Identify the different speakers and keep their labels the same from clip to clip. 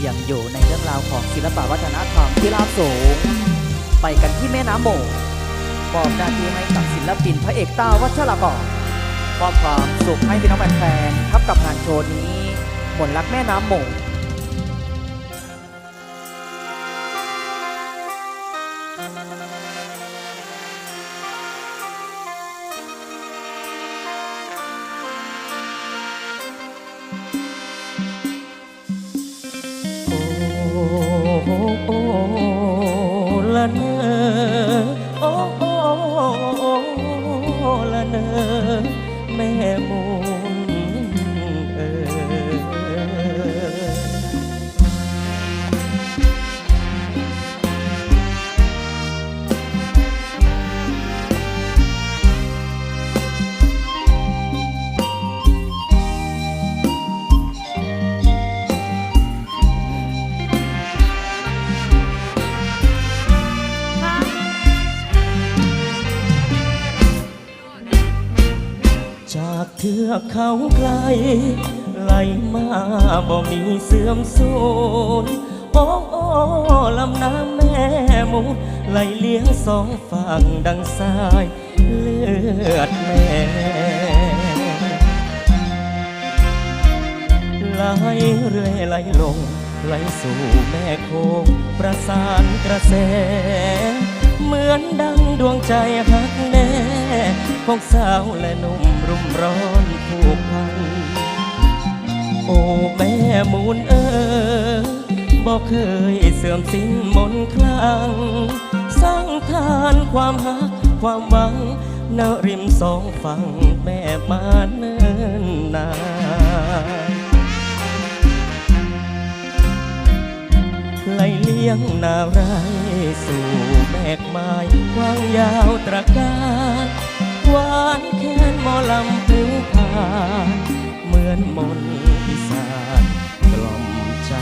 Speaker 1: อยู่ในเรื่องราวของศิลปวัฒนธรรมที่ราบสูง ไปกันที่แม่น้ำโหมงมอบหน้าที่ให้กับศิลปินพระเอกต้าวัชรกรมอบความสุขให้พี่น้องแฟนๆทับกับงานโชว์นี้มนรักแม่น้ำโหมก
Speaker 2: โอ้ละเนอโอ้โอ้ละเนอแม่มู จากเทือกเขาไกล ไหลมาบ่มีเสื่อมสูญโอ้โอ้ลำน้ำแม่มูไหลเลี้ยงสองฝั่งดังสายเลือดแม่ไหลเรื่อยไหลลงไหลสู่แม่โคงประสานกระแส เหมือนดังดวงใจหักแน่ของสาวและหนุ่มรุมร้อนผูกพัน โอ้แม่มูลเออบอกเคยเสื่อมสิ้นมนคลัง สร้างทานความหักความหวังณริมสองฝั่งแม่มาเนิ่นนานไหลเลี้ยงนาไร สู่แมกไม้กว้างยาวตระการหวานแค้นหมอลำผิวผานเหมือนมนต์อีสานกล่อมใจ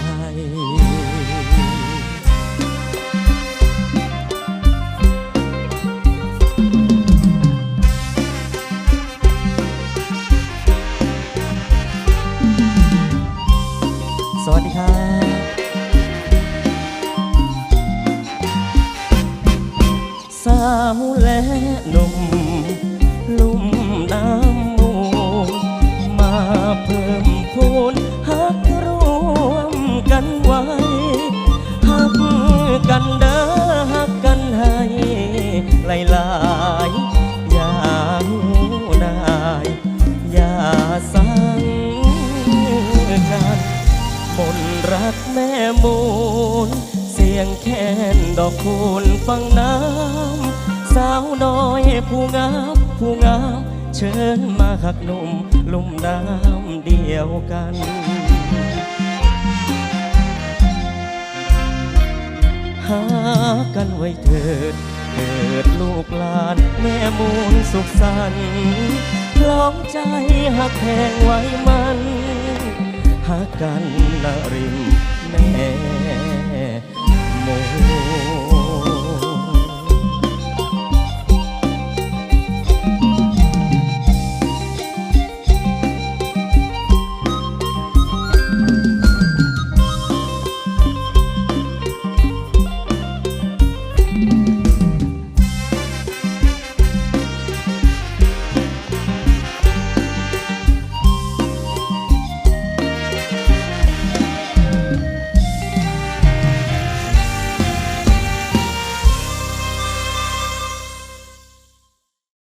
Speaker 2: สวัสดีครับาวและหนุ่มลุ่มน้ำมูลมาเพิ่มพูนหักรวมกันไว้หักกันเด้อหักกันให้หลายหลายอย่าหูนายอย่าสั่งกันมนรักแม่มูลเสียงแค้นดอกคูณฟังน้ำ น้อยผู้งามผู้งาม เชิญมาหักหนุ่มลุ่มน้ำเดียวกันหากันไว้เถิด เกิดลูกหลานแม่มูลสุขสันต์พร้อมใจหักแพงไว้มันหากันนริม